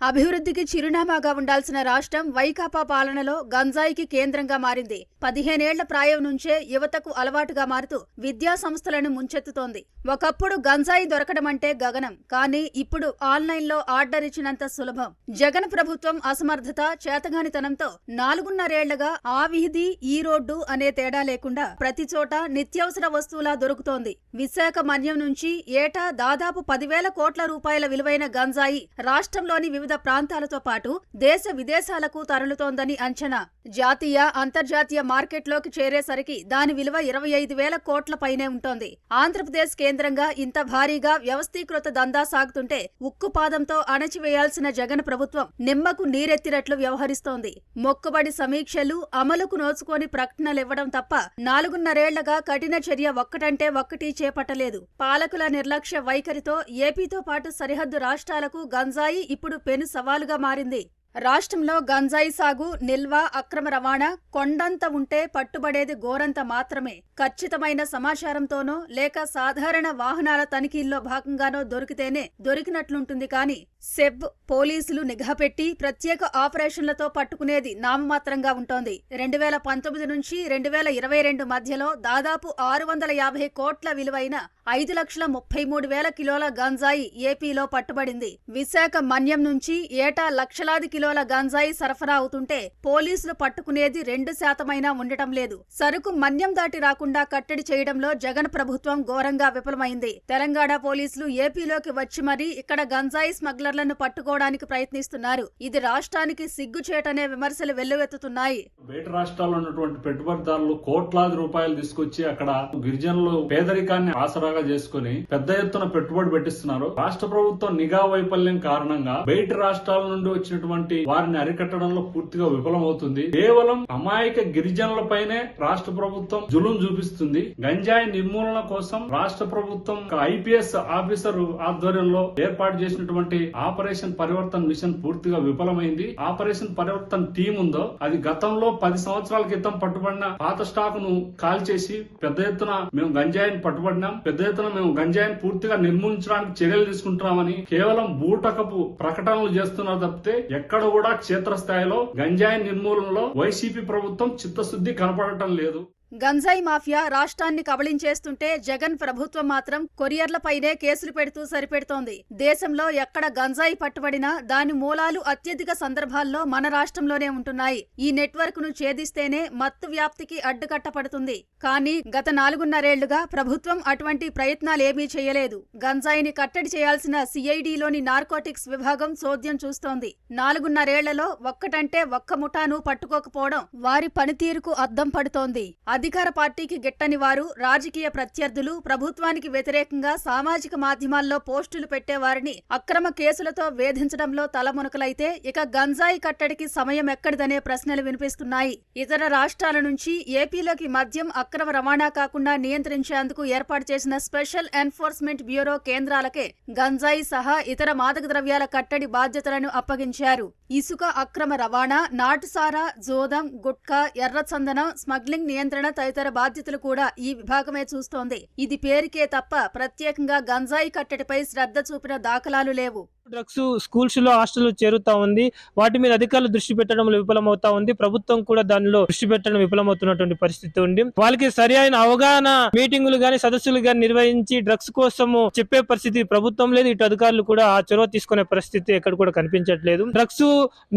అభివృద్ధికి చిరునామాగా ఉండాల్సిన రాష్ట్రం వైకాపా పాలనలో గంజాయికి కేంద్రంగా మారింది. పదిహేనేళ్ళ ప్రాయం నుంచే యువతకు అలవాటుగా మారుతూ విద్యా సంస్థలను ముంచెత్తుతోంది. ఒకప్పుడు గంజాయి దొరకడం అంటే గగనం కానీ ఇప్పుడు ఆన్లైన్లో ఆర్డర్ ఇచ్చినంత సులభం. జగన్ ప్రభుత్వం అసమర్థత చేతగానితనంతో నాలుగున్నరేళ్ళగా ఆ వీధి ఈ రోడ్డు అనే తేడా లేకుండా ప్రతి చోట నిత్యావసర వస్తువులా దొరుకుతోంది. విశాఖ మన్యం నుంచి ఏటా దాదాపు పదివేల కోట్ల రూపాయల విలువైన గంజాయి రాష్ట్రంలోని వివిధ ప్రాంతాలతో పాటు దేశ విదేశాలకు తరలుతోందని అంచనా. జాతీయ అంతర్జాతీయ మార్కెట్లోకి చేరేసరికి దాని విలువ ఇరవై ఐదు వేల కోట్ల పైనే ఉంటోంది. ఆంధ్రప్రదేశ్ కేంద్రంగా ఇంత భారీగా వ్యవస్థీకృత దందా సాగుతుంటే ఉక్కుపాదంతో అణచివేయాల్సిన జగన్ ప్రభుత్వం నిమ్మకు నీరెత్తినట్లు వ్యవహరిస్తోంది. మొక్కుబడి సమీక్షలు అమలుకు నోచుకొని ప్రకటనలివ్వడం తప్ప నాలుగున్నరేళ్ళగా కఠిన చర్య ఒక్కటంటే ఒక్కటి చేపట్టలేదు. పాలకుల నిర్లక్ష్య వైఖరితో ఏపీతో పాటు సరిహద్దు రాష్ట్రాలకు గంజాయి ఇప్పుడు పెను సవాలుగా మారింది. రాష్ట్రంలో గంజాయి సాగు నిల్వ అక్రమ రవాణా కొండంత ఉంటే పట్టుబడేది గోరంత మాత్రమే. ఖచ్చితమైన సమాచారంతోనో లేక సాధారణ వాహనాల తనిఖీల్లో భాగంగానో దొరికితేనే దొరికినట్లుంటుంది కానీ సెబ్ పోలీసులు నిఘా పెట్టి ప్రత్యేక ఆపరేషన్లతో పట్టుకునేది నామమాత్రంగా ఉంటోంది. రెండు వేల పంతొమ్మిది నుంచి రెండు వేల ఇరవై రెండు మధ్యలో దాదాపు ఆరు వందల యాభై కోట్ల విలువైన ఐదు లక్షల ముప్పై మూడు వేల కిలోల గంజాయి ఏపీలో పట్టుబడింది. విశాఖ మన్యం నుంచి ఏటా లక్షలాది కిలోల గంజాయి సరఫరా అవుతుంటే పోలీసులు పట్టుకునేది రెండు శాతమైనా ఉండటం లేదు. సరుకు మన్యం దాటి రాకుండా కట్టడి చేయడంలో జగన్ ప్రభుత్వం ఘోరంగా విఫలమైంది. తెలంగాణ పోలీసులు ఏపీలోకి వచ్చి మరీ ఇక్కడ గంజాయి అధికారులను పట్టుకోవడానికి ప్రయత్నిస్తున్నారు. ఇది రాష్ట్రానికి సిగ్గుచేటనే విమర్శలు వెల్లువెత్తుతున్నాయి. బయట రాష్ట్రాల్లో ఉన్నటువంటి పెట్టుబడిదారులు కోట్లాది రూపాయలు తీసుకొచ్చి అక్కడ గిరిజనులు పేదరికాన్ని ఆసరాగా చేసుకుని పెద్ద ఎత్తున పెట్టుబడి పెట్టిస్తున్నారు. రాష్ట్ర ప్రభుత్వం నిఘా వైఫల్యం కారణంగా బయట రాష్ట్రాల నుండి వచ్చినటువంటి వారిని అరికట్టడంలో పూర్తిగా విఫలమవుతుంది. కేవలం అమాయక గిరిజనులపైనే రాష్ట్ర ప్రభుత్వం జులుం చూపిస్తుంది. గంజాయి నిర్మూలన కోసం రాష్ట్ర ప్రభుత్వం ఐపీఎస్ ఆఫీసర్ ఆధ్వర్యంలో ఏర్పాటు చేసినటువంటి ఆపరేషన్ పరివర్తన్ మిషన్ పూర్తిగా విఫలమైంది. ఆపరేషన్ పరివర్తన్ టీం ఉందో అది గతంలో పది సంవత్సరాల క్రితం పట్టుబడిన పాత స్టాక్ను కాల్ చేసి పెద్ద ఎత్తున మేము గంజాయిని పట్టుబడినాం పెద్ద ఎత్తున మేము గంజాయిని పూర్తిగా నిర్మూలించడానికి చర్యలు తీసుకుంటున్నామని కేవలం బూటకపు ప్రకటనలు చేస్తున్నారు తప్పితే ఎక్కడ కూడా క్షేత్రస్థాయిలో గంజాయి నిర్మూలనలో వైసీపీ ప్రభుత్వం చిత్తశుద్ధి కనపడటం లేదు. గంజాయి మాఫియా రాష్ట్రాన్ని కబళించేస్తుంటే జగన్ ప్రభుత్వం మాత్రం కొరియర్లపైనే కేసులు పెడుతూ సరిపెడుతోంది. దేశంలో ఎక్కడ గంజాయి పట్టుబడినా దాని మూలాలు అత్యధిక సందర్భాల్లో మన రాష్ట్రంలోనే ఉంటున్నాయి. ఈ నెట్వర్క్ను ఛేదిస్తేనే మత్తు వ్యాప్తికి అడ్డుకట్టపడుతుంది కానీ గత నాలుగున్నరేళ్ళుగా ప్రభుత్వం అటువంటి ప్రయత్నాలేమీ చేయలేదు. గంజాయిని కట్టడి చేయాల్సిన సిఐడిలోని నార్కోటిక్స్ విభాగం చోద్యం చూస్తోంది. నాలుగున్నరేళ్ళలో ఒక్కటంటే ఒక్క ముఠాను పట్టుకోకపోవడం వారి పనితీరుకు అద్దం పడుతోంది. అధికార పార్టీకి గిట్టని వారు రాజకీయ ప్రత్యర్థులు ప్రభుత్వానికి వ్యతిరేకంగా సామాజిక మాధ్యమాల్లో పోస్టులు పెట్టేవారిని అక్రమ కేసులతో వేధించడంలో తలమునకలైతే ఇక గంజాయి కట్టడికి సమయం ఎక్కడిదనే ప్రశ్నలు వినిపిస్తున్నాయి. ఇతర రాష్ట్రాల నుంచి ఏపీలోకి మద్యం అక్రమ రవాణా కాకుండా నియంత్రించేందుకు ఏర్పాటు చేసిన స్పెషల్ ఎన్ఫోర్స్మెంట్ బ్యూరో కేంద్రాలకే గంజాయి సహా ఇతర మాదక ద్రవ్యాల కట్టడి బాధ్యతలను అప్పగించారు. ఇసుక అక్రమ రవాణా నాటుసారా జోదం గుట్కా ఎర్రచందనం స్మగ్లింగ్ నియంత్రణ తదితర బాధ్యతలు కూడా ఈ విభాగమే చూస్తోంది. ఇది పేరుకే తప్ప ప్రత్యేకంగా గంజాయి కట్టడిపై శ్రద్ధ చూపిన దాఖలాలు లేవు. డ్రగ్స్ స్కూల్స్లో హాస్టల్ చేరుతా ఉంది. వాటి మీద అధికారులు దృష్టి పెట్టడంలో విఫలమవుతా ఉంది. ప్రభుత్వం కూడా దానిలో దృష్టి పెట్టడం విఫలమవుతున్నటువంటి పరిస్థితి ఉంది. వాళ్ళకి సరి అయిన అవగాహన మీటింగులు గాని సదస్సులు గాని నిర్వహించి డ్రగ్స్ కోసము చెప్పే పరిస్థితి ప్రభుత్వం లేదు. ఇటు అధికారులు కూడా ఆ చొరవ తీసుకునే పరిస్థితి ఎక్కడ కూడా కనిపించట్లేదు. డ్రగ్స్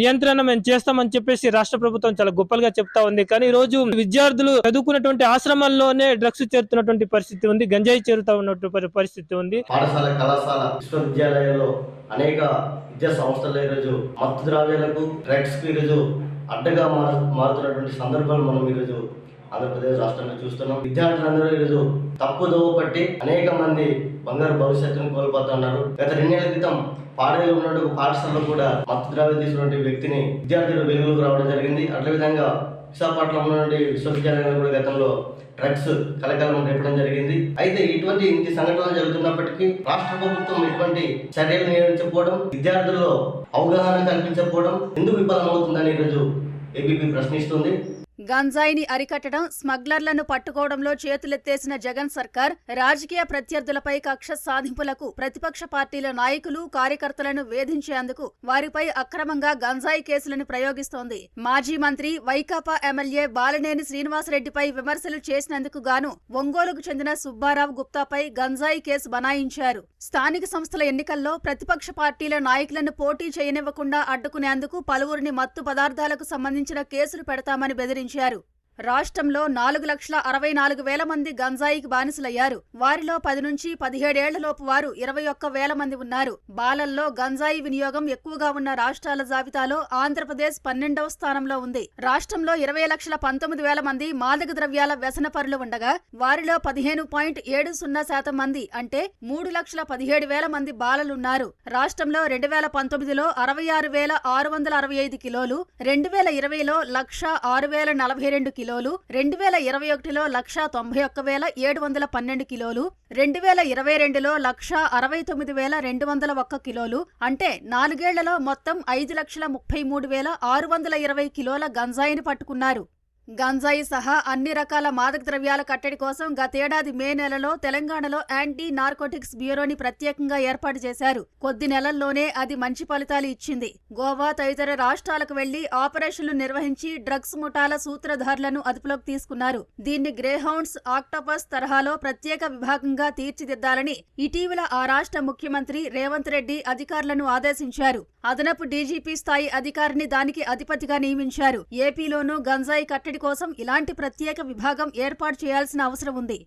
నియంత్రణ మేము చేస్తామని చెప్పేసి రాష్ట్ర ప్రభుత్వం చాలా గొప్పలుగా చెప్తా ఉంది. కానీ ఈ రోజు విద్యార్థులు చదువుకున్నటువంటి ఆశ్రమాల్లోనే డ్రగ్స్ చేరుతున్నటువంటి పరిస్థితి ఉంది. గంజాయి చేరుతా ఉన్నటువంటి పరిస్థితి ఉంది. పాఠశాల కళాశాల అనేక విద్యా సంస్థలు ఈరోజు మత్తు ద్రవ్యాలకు డ్రగ్స్కి ఈరోజు అడ్డగా మారు మారుతున్నటువంటి సందర్భాలు మనం ఈరోజు ఆంధ్రప్రదేశ్ రాష్ట్రంలో చూస్తున్నాం. విద్యార్థులందరూ ఈరోజు తప్పుదోవ పట్టి అనేక మంది బంగారు భవిష్యత్తును కోల్పోతున్నారు గత రెండేళ్ళ క్రితం పాడేలో ఉన్నటువంటి పాఠశాలలో కూడా మత్తు ద్రావ్యం తీసుకున్నటువంటి వ్యక్తిని విద్యార్థులు వెలుగులోకి రావడం జరిగింది. అదేవిధంగా విశాఖపట్నంలో ఉన్నటువంటి విశ్వవిద్యాలయంలో కూడా గతంలో డ్రగ్స్ కలకలం రేపడం జరిగింది. అయితే ఇటువంటి ఇంటి సంఘటనలు జరుగుతున్నప్పటికీ రాష్ట్ర ప్రభుత్వం ఇటువంటి చర్యలు నిర్వహించకపోవడం విద్యార్థుల్లో అవగాహన కల్పించకపోవడం ఎందుకు విఫలమవుతుందని ఈరోజు ఏబీపీ ప్రశ్నిస్తుంది. గంజాయిని అరికట్టడం స్మగ్లర్లను పట్టుకోవడంలో చేతులెత్తేసిన జగన్ సర్కార్ రాజకీయ ప్రత్యర్థులపై కక్ష సాధింపులకు ప్రతిపక్ష పార్టీల నాయకులు కార్యకర్తలను వేధించేందుకు వారిపై అక్రమంగా గంజాయి కేసులను ప్రయోగిస్తోంది. మాజీ మంత్రి వైకాపా ఎమ్మెల్యే బాలనేని శ్రీనివాసరెడ్డిపై విమర్శలు చేసినందుకు గాను ఒంగోలుకు చెందిన సుబ్బారావు గుప్తాపై గంజాయి కేసు బనాయించారు. స్థానిక సంస్థల ఎన్నికల్లో ప్రతిపక్ష పార్టీల నాయకులను పోటీ చేయనివ్వకుండా అడ్డుకునేందుకు పలువురిని మత్తు పదార్థాలకు సంబంధించిన కేసులు పెడతామని బెదిరించారు. వెల్లడించారు రాష్ట్రంలో నాలుగు లక్షల అరవై నాలుగు వేల మంది గంజాయికి బానిసలయ్యారు. వారిలో పది నుంచి పదిహేడేళ్ళలోపు వారు ఇరవై ఒక్క వేల మంది ఉన్నారు. బాలల్లో గంజాయి వినియోగం ఎక్కువగా ఉన్న రాష్ట్రాల జాబితాలో ఆంధ్రప్రదేశ్ పన్నెండవ స్థానంలో ఉంది. రాష్ట్రంలో ఇరవై లక్షల పంతొమ్మిది వేల మంది మాదక ద్రవ్యాల వ్యసనపరులు ఉండగా వారిలో పదిహేను పాయింట్ ఏడు సున్నా శాతం మంది అంటే మూడు లక్షల పదిహేడు వేల మంది బాలలున్నారు. రాష్ట్రంలో రెండు వేల పంతొమ్మిదిలో అరవై ఆరు వేల ఆరు వందల అరవై ఐదు కిలోలు రెండు వేల ఇరవైలో లక్ష ఆరు వేల నలభై రెండు కిలోలు రెండు వేల ఇరవై ఒకటిలో లక్ష తొంభై ఒక్క వేల ఏడు వందల పన్నెండు కిలోలు రెండు వేల ఇరవై రెండులో లక్ష అరవై తొమ్మిది వేల రెండు వందల ఒక్క కిలోలు అంటే నాలుగేళ్ళలో మొత్తం ఐదు లక్షల ముప్పై మూడు వేల ఆరు వందల ఇరవై కిలోల గంజాయిని పట్టుకున్నారు. గంజాయి సహా అన్ని రకాల మాదక ద్రవ్యాల కట్టడి కోసం గతేడాది మే నెలలో తెలంగాణలో యాంటీ నార్కోటిక్స్ బ్యూరోని ప్రత్యేకంగా ఏర్పాటు చేశారు. కొద్ది నెలల్లోనే అది మంచి ఫలితాలు ఇచ్చింది. గోవా తదితర రాష్ట్రాలకు వెళ్ళి ఆపరేషన్లు నిర్వహించి డ్రగ్స్ ముఠాల సూత్రధారులను అదుపులోకి తీసుకున్నారు. దీన్ని గ్రేహౌండ్స్ ఆక్టోపస్ తరహాలో ప్రత్యేక విభాగంగా తీర్చిదిద్దాలని ఇటీవల ఆ రాష్ట్ర ముఖ్యమంత్రి రేవంత్ రెడ్డి అధికారులను ఆదేశించారు. అదనపు డీజీపీ స్థాయి అధికారిని దానికి అధిపతిగా నియమించారు. ఏపీలోనూ గంజాయి కట్టడి కోసం ఇలాంటి ప్రత్యేక విభాగం ఏర్పాటు చేయాల్సిన అవసరం ఉంది.